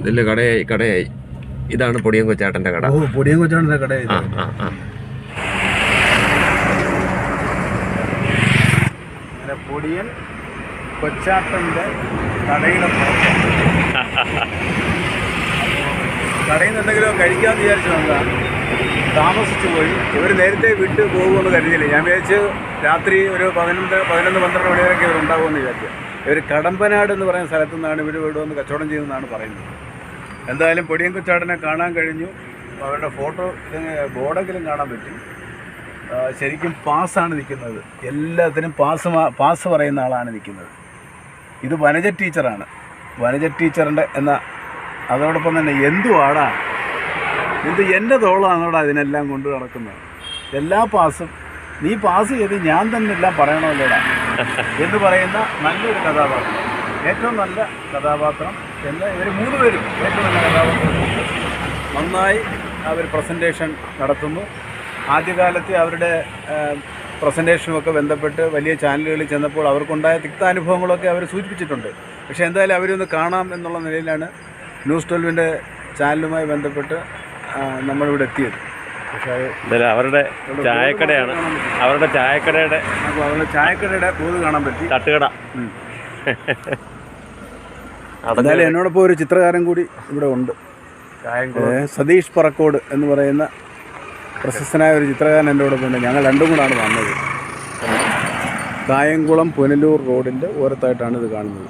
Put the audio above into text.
ഇതിൽ കടയായി കടയായി. ഇതാണ് പൊടിയൻ കൊച്ചാട്ടന്റെ കട. ഓ പൊടിയും കൊച്ചാട്ടന്റെ കട. ആ ആ. ആ പൊടിയൻ കൊച്ചാട്ടന്റെ കടയുടെ. കടയിൽ നിന്ന് എന്തെങ്കിലും കഴിക്കാമെന്ന് വിചാരിച്ചു താമസിച്ചു പോയി. ഇവർ നേരത്തെ വിട്ട് പോകുമെന്ന് കരുതിയില്ല. ഞാൻ വിചാരിച്ച് രാത്രി ഒരു പതിനൊന്ന് പതിനൊന്ന് പന്ത്രണ്ട് മണി വരെയൊക്കെ ഇവർ ഉണ്ടാകുമെന്ന് വിചാരിച്ചു. ഇവർ കടമ്പനാട് എന്ന് പറയുന്ന സ്ഥലത്തു നിന്നാണ് ഇവർ ഇവിടെ വന്ന് കച്ചവടം ചെയ്യുന്നതെന്നാണ് പറയുന്നത്. എന്തായാലും പൊടിയൻ കാണാൻ കഴിഞ്ഞു. അവരുടെ ഫോട്ടോ ബോർഡെങ്കിലും കാണാൻ പറ്റി. ശരിക്കും പാസ്സാണ് നിൽക്കുന്നത്. എല്ലാത്തിനും പാസ് പാസ് പറയുന്ന ആളാണ് നിൽക്കുന്നത്. ഇത് വനജ ടീച്ചറാണ്. വനജ ടീച്ചറിന്റെ എന്ന അതോടൊപ്പം തന്നെ എന്തുവാടാ എന്ത് എന്റെ തോളാണോടാ ഇതിനെല്ലാം കൊണ്ട് നടക്കുന്നത്. എല്ലാ പാസും നീ പാസ് ചെയ്ത് ഞാൻ തന്നെ എല്ലാം പറയണമല്ലോടാ? എന്ന് പറയുന്ന നല്ലൊരു കഥാപാത്രം. ഏറ്റവും നല്ല കഥാപാത്രം എന്ന് ഇവർ മൂന്ന് പേരും ഏറ്റവും നല്ല നന്നായി അവർ പ്രസന്റേഷൻ നടത്തുന്നു. ആദ്യകാലത്ത് അവരുടെ പ്രസന്റേഷനുമൊക്കെ ബന്ധപ്പെട്ട് വലിയ ചാനലുകളിൽ ചെന്നപ്പോൾ അവർക്കുണ്ടായ തിക്താനുഭവങ്ങളൊക്കെ അവർ സൂചിപ്പിച്ചിട്ടുണ്ട്. പക്ഷേ എന്തായാലും അവരൊന്ന് കാണാം എന്നുള്ള നിലയിലാണ് ന്യൂസ് ട്വൽവിന്റെ ചാനലുമായി ബന്ധപ്പെട്ട് നമ്മളിവിടെ എത്തിയത്. പക്ഷേ അവരുടെ ചായക്കടയാണ്. അവരുടെ ചായക്കടയുടെ അപ്പോൾ അവരുടെ ചായക്കടയുടെ ബോധ കാണാൻ പറ്റി. തട്ടുകട. എന്തായാലും എന്നോടൊപ്പം ഒരു ചിത്രകാരൻ കൂടി ഇവിടെ ഉണ്ട്. സതീഷ് പറക്കോട് എന്ന് പറയുന്ന പ്രശസ്തനായ ഒരു ചിത്രകാരൻ എന്റെ കൂടെ ഉണ്ട്. ഞങ്ങൾ രണ്ടും കൂടാണ് വന്നത്. കായംകുളം പുനലൂർ റോഡിന്റെ ഓരത്തായിട്ടാണ് ഇത് കാണുന്നത്.